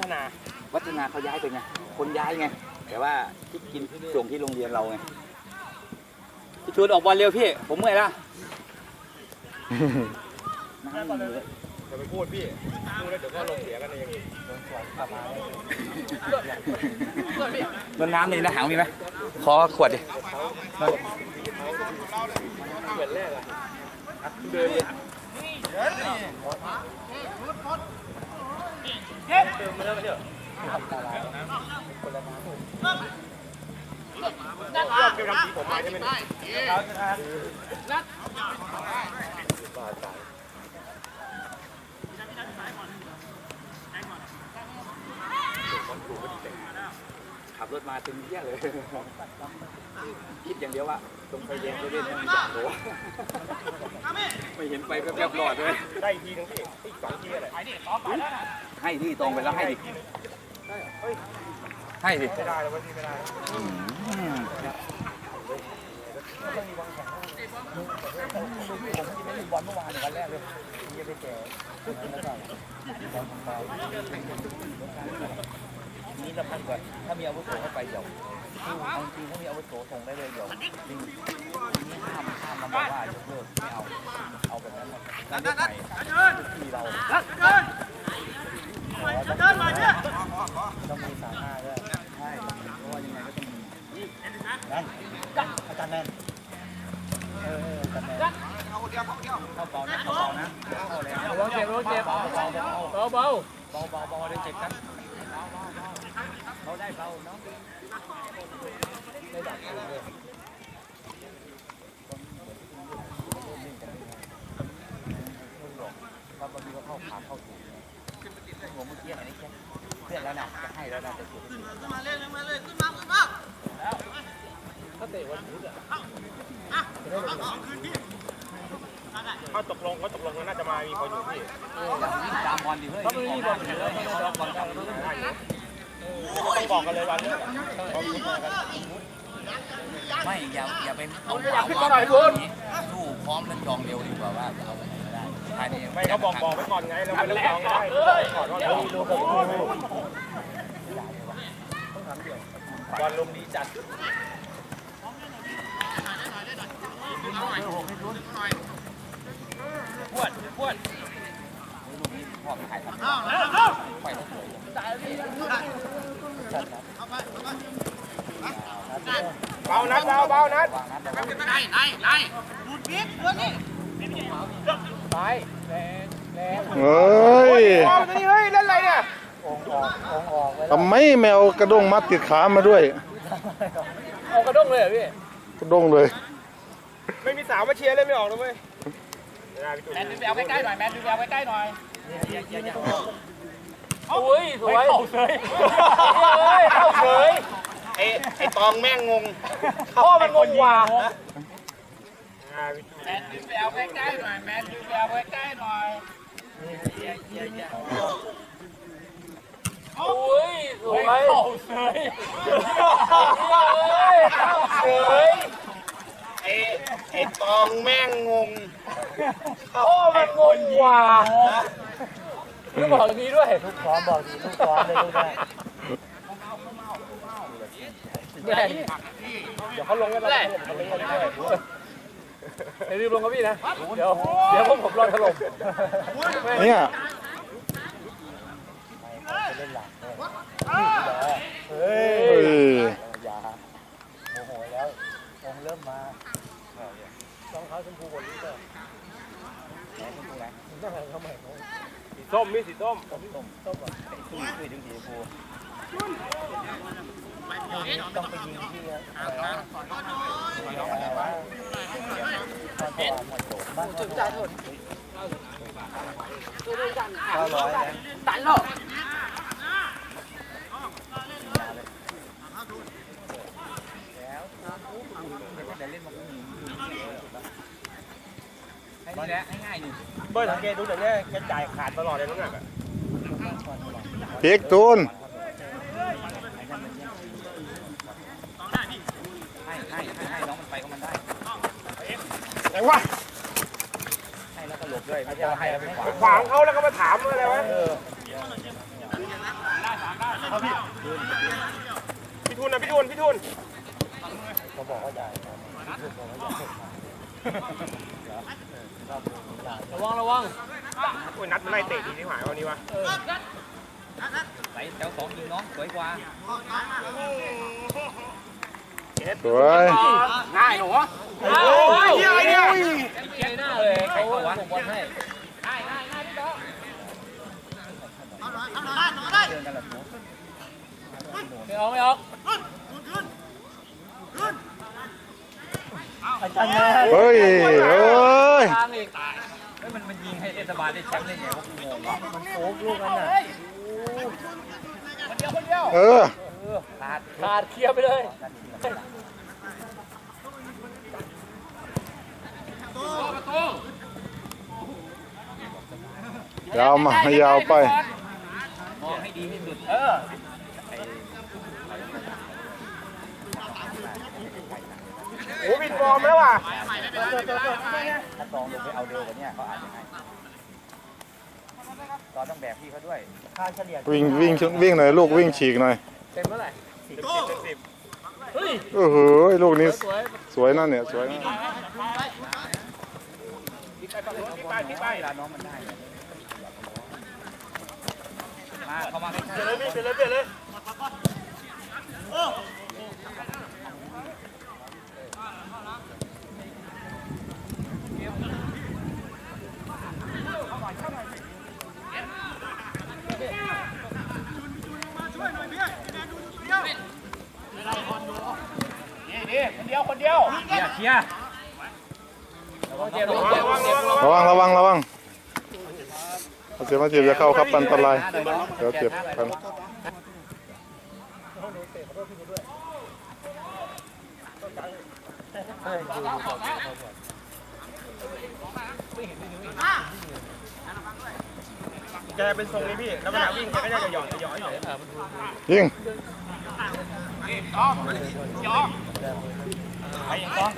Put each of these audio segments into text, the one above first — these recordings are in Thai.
เข้าไปวัฒนา วัฒนาเขาย้ายไปไง คนย้ายไง แต่ว่าที่กินส่งที่โรงเรียนเราไงพี่ชวนออกบอลเร็วพี่ ผมเมื่อยละนั่งอยู่เลยอย่าไปพูดพี่ พูดแล้วเดี๋ยวก็ลงเสียกันเองโดนน้ำนี่นะหางมีไหมขอขวดดิเหมือนแรกอะเดิน ขับรถมาถึงเยี่ยเลย คิดอย่างเดียวว่าตรงไฟแดงจะเล่นมันจับตัวไม่เห็นไฟแป๊บๆรอดเลย ได้อีกทีนึงพี่อีกสองทีอะไร ให้ที่ตรงไปแล้วให้ดิ ให้ดิไม่ได้แล้ววันนี้ไม่ได้อืมนี่สำคัญกว่าถ้ามีอาวุธเข้าไปเดี๋ยวเอาจริงถ้ามีอาวุธส่งได้เลยเดี๋ยวนี่นี่ห้ามห้ามมันบอกว่ายกเลิกไม่เอาเอาแบบนั้นแล้วยกใหม่ที่เราต้องมีสามห้าด้วยใช่เพราะว่ายังไงก็ต้องมีนั่นอาจารย์แน่นเออเอออาจารย์แน่นเข้าเบานะเข้าเบานะเข้าแล้ว เบาเจ็บเบาเจ็บ เบาเบาเบา เบาเบา เบาเบาเบาได้เจ็บกันเบาได้เบาเนาะไม่ดับเลยเราบางทีก็เขาเข้าถูกผมเมื่อกี้อันนี้แค่เพื่อนแล้วนะจะให้แล้วนะจะถูกถ้าเตะวันพุธอะเขาตกลงเขาตกลงกันน่าจะมามีคนอยู่พี่ตามบอลดิเฮ้ยเขาไม่มีบอลเลยเขาไม่บอลกันต้องบอกกันเลยวันนี้เขาพูดมากันไม่อย่าอย่าเป็นเอาอยากขึ้นมาหน่อยคุณสู้พร้อมแล้วจองเร็วดีกว่าว่าจะเอาไป ภายในไม่เขาบอกบอกไว้ก่อนไงเราไม่ต้องจองได้ก่อนว่าเราดูกับบอลลมดีจัดพวดพวดลูกนี้พ่อไปถ่ายทำไปแล้วสวยเบานัดเบาเบานัดวางนัดแล้ วไปแรงแรงเฮ้ยโอ้ยนี่เฮ้ยเล่นอะไรเนี่ยทำไมแมวกระด้งมัดติดขามาด้วย เอากระด้งเลยเหรอพี่กระด้งเลย ไม่มีสาวมาเชียร์เล่นไม่ออกเลยเว้ยแมนดูไปเอาใกล้ๆหน่อยแมนดูไปเอาใกล้ๆหน่อยโอ้ยสวยเข้าเฉยเฮ้ยเข้าเฉยไอ้ไอ้ตองแม่งงงพ่อมันงงกว่า แมนดูไปเอาใกล้ๆหน่อยแมนดูไปเอาใกล้ๆหน่อยโอ้ยสวยเข้าเฉยเฮ้ยเข้าเฉยไอ้ไอ้ตองแม่งงงพ่อมันงงกว่าลูกบอกตรงนี้ด้วยลูกพร้อมบอกดีลูกพร้อมเลยลูกได้เดี๋ยวเขาลงกันแล้วเขาลงกันด้ วยอย่าลืมลงกับพี่นะ เดี๋ยวเดี๋ยวพวกผมรอถล่มเนี่ยเฮ้เฮ้ยสีส้มมีสีส้มให้นี่แหละง่ายๆนี่เบิ้ลสังเกตดูแต่เนี้ยแกจ่ายขาดตลอดเลยน้ำหนักอะเพีกตูน ให้ให้ให้ให้น้องมันไปก็มันได้ ไหนวะ ให้แล้วก็หลบด้วยไม่ใช่ว่าให้แล้วไป ขวางขวางเขาแล้วก็มาถามอะไรวะใพี่ทุนนะพี่ทุนพี่ทุนระวังระวังโอ้ยนัดมันไล่เตะดีที่หายวันนี้วะไหลแถวสองยิงน้องสวยกว่า สวยง่ายหนูโอ้โอ้ยเฮียอะไรเนี่ยเจ๊หน้าเลยเขาใครเข้าวะส่งบอลให้เดินกันแบบนู้นไม่ออกไม่ออกเฮ้ยเอ้ยทางอีกเฮ้ยมันมันยิงให้เทศบาลได้แชมป์ได้ไงวะกูงงว่ะโอ้ลูกนั้นน่ะเออ ขาดขาดเคลียร์ไปเลยยาวมายาวไปมองให้ดีที่สุด เออโอ้บินฟอร์มแล้วว่ะถ้าตองลงไปเอาเร็วกว่านี้เขาอาจจะให้ตอนต้องแบกพี่เขาด้วยวิ่งวิ่งวิ่งหน่อยลูกวิ่งฉีกหน่อย เต็มเมื่อไหร่สิบสิบสิบสิบเฮ้ยโอ้โหลูกนี้สวยสวยนเนี่ยสวยนะพี่ไปพี่ไปพี่ไปเวลาน้องมันได้เนี่ยมาเข้ามาใกล้เปลี่ยนเลยเปลี่ยนเลยเปลี่ยนเลยๆเคลียร์เคลียร์เจ็บเจ็บเจ็บระวังระวังระวังเอาเสียมาจีบจะเข้าครับอันตรายเดี๋ยวเจ็บกันแกเป็นทรงนี้พี่ แล้วเวลาวิ่งแกก็จะหย่อนจะหย่อนหย่อนยิง ไปยังต้อง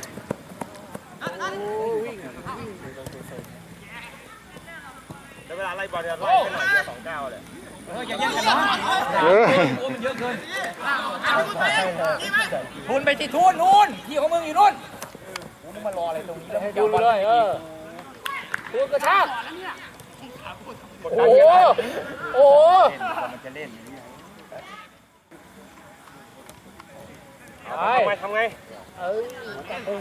แล้วเวลาไล่บอลจะไล่ให้หน่อยเดียวสองเก้าเลยเอออย่าแย่งกันน้องเออตัวมันเยอะเกินทุนไปที่ทุนนู่นที่ของมึงอยู่นู่นกูนึกมารออะไรตรงนี้แล้วให้ดูไปเลยเออดูกระชากโอ้โหโอ้โหมันจะเล่นไป ทำไงทำไง เอ้ยอย่าโอ้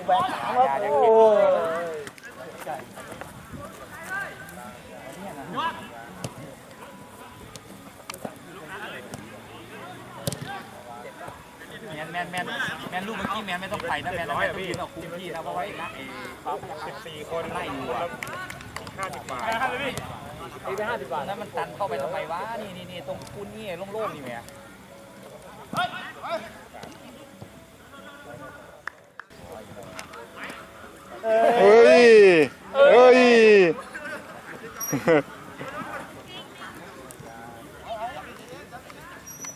แมนแมนแมนแมนลูกเมื่อกี้แมนไม่ต้องไปนะแมนแมนต้องยืนเอาคุมที่นะเพราะไว้นะสิบสี่คนไล่ดูอะห้าสิบบาทตีไปห้าสิบบาทนั้นมันตันเข้าไปทำไมวะนี่นี่นี่ตรงคุณนี่โล่งๆนี่แหม เฮ้ย เฮ้ย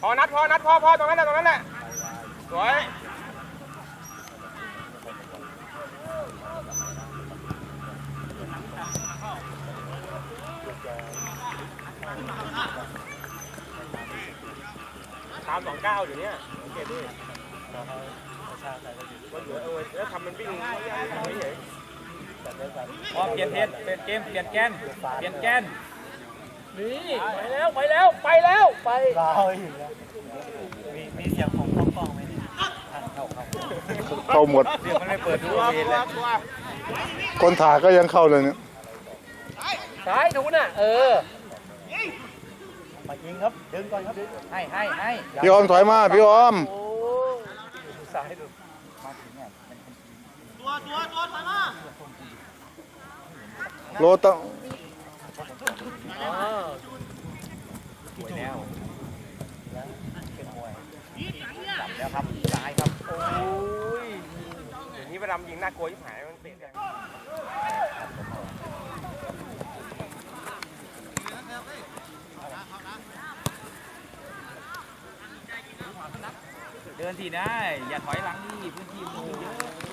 พอนัดพอนัดพอพอตรงนั้นแหละตรงนั้นแหละสวยสามสองเก้าอยู่เนี่ยสังเกตดิว่าเหลือเออแล้วทำมันวิ่งไม่เฉย พอเปลี่ยนเพจเปลี่ยนเกมเปลี่ยนแกนเปลี่ยนแกนนี่ไปแล้วไปแล้วไปแล้วไปเข้าหมดเรื่องมันไม่เปิดดูตัวเพจตัเลวยตัวคนถ่ายก็ยังเข้าเลยเนี่ยซ้ายถูน่ะเออให้ให้ให้พี่ออมถอยมาพี่ออมโอ้ซ้ายดูมาถึงเนี่ยมัน โลต้องอ๋อสวยแล้วเป็นวยจับแล้วครับซ้ายครับ โอ้ยเดี๋ยวนี้เวลามันยิงน่ากลัวยิ่งหายมันเตะแรงเดินทีได้ อย่าถอยหลังนี่พื้นที่มันเยอะ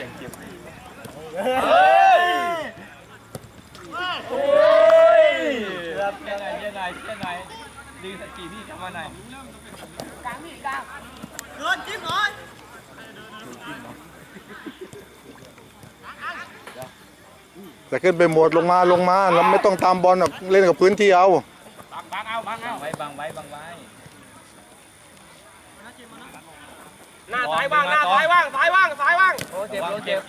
กียงเก็บเฮ้ยเฮ้ยครับยังไงยังไงยังไงดีสกีพี่ทำมาไหนกลางนี่กลางเดินจิ้มก่อนจะขึ้นไปหมดลงมาลงมาเราไม่ต้องตามบอลหรอกเล่นกับพื้นที่เอาบังเอาบังเอาไว้บังไว้บังไว้ หน้าซ้ายว่างหน้าซ้ายว่างซ้ายว่างซ้ายว่างโอ้เจ็บโอ้เจ็บ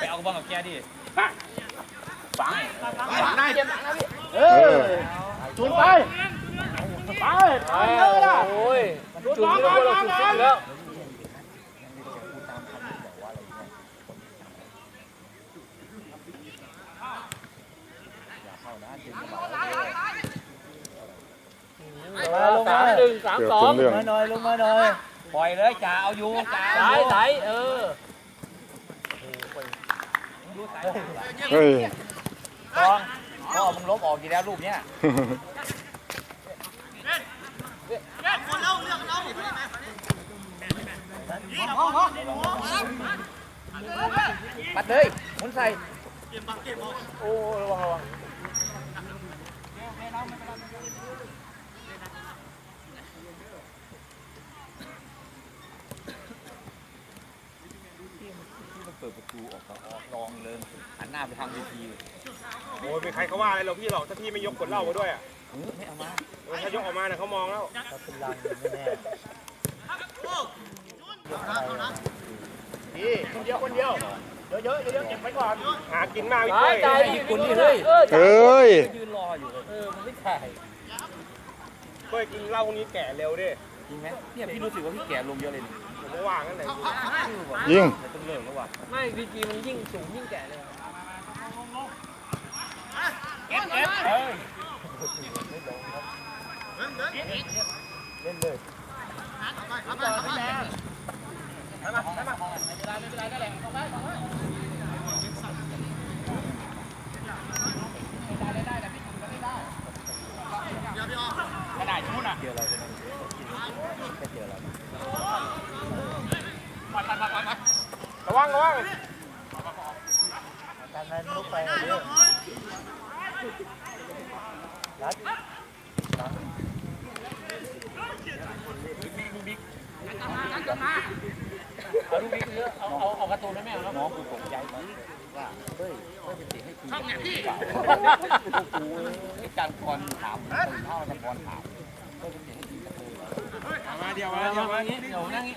ไปเอาบ้างกับแกดิเออจุนไปไปไปเลยล่ะโอ้ยจุนไม่รู้ว่าเราจุนแล้ว สามหนึ่ง สามเกือบสอเป็งนเรื่องมาหน่อยลงมาหน่อยปล่อยเลยจ่าเอาอยู่จ่าสายสายเออเฮ้ยกองพ่อมึงลบออกกี่แล้วรูปเนี้ยปัดเลยหมุนใส่โอ้ระวังระวัง เปิดประตูออกออกลองเลยหันหน้าไปทางเวทีโอ้ยเป็นใครเขาว่าอะไรเราพี่หรอกถ้าพี่ไม่ยกขวดเหล้ามาด้วยอะเออไม่เอามาเออถ้ายกออกมาเนี่ยเขามองแล้วพี่คนเดียวคนเดียวเยอะๆเยอะๆเก็บไว้ก่อนหากินมากพี่สายเป้จ่ายยดิคุณนี่เฮ้ยเออเอ้ยยืนรออยู่เลยเออมันไม่ถ่ายเป้ยกินเหล้าพวกนี้แก่เร็วดิจริงไหมเนี่ยพี่รู้สึกว่าพี่แก่ลงเยอะเลย นี่ผมก็ว่างนั่นแหละยิงต้องเลิกแล้วว่ะไม่ดีกีมันยิ่งสูงยิ่งแก่เลยเจออะไรกันแค่เจออะไร ระวังระวังเอาลูกนี้คือะเอาเอาเอากร์ตูนให้แม่เอาน้องกูตกใจมากว่าเฮ้ยเฮ้ยเป็นเสียงให้กูช่องเนี่ยพี่กูไอ้การกรถามคนเท่าการกรถามเฮ้ยเป็นสียงให้กูตะโกนมาเดียวมาเดียวมาเดี๋ยวนั่งนี้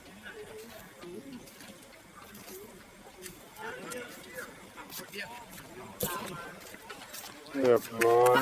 เรียบร้อย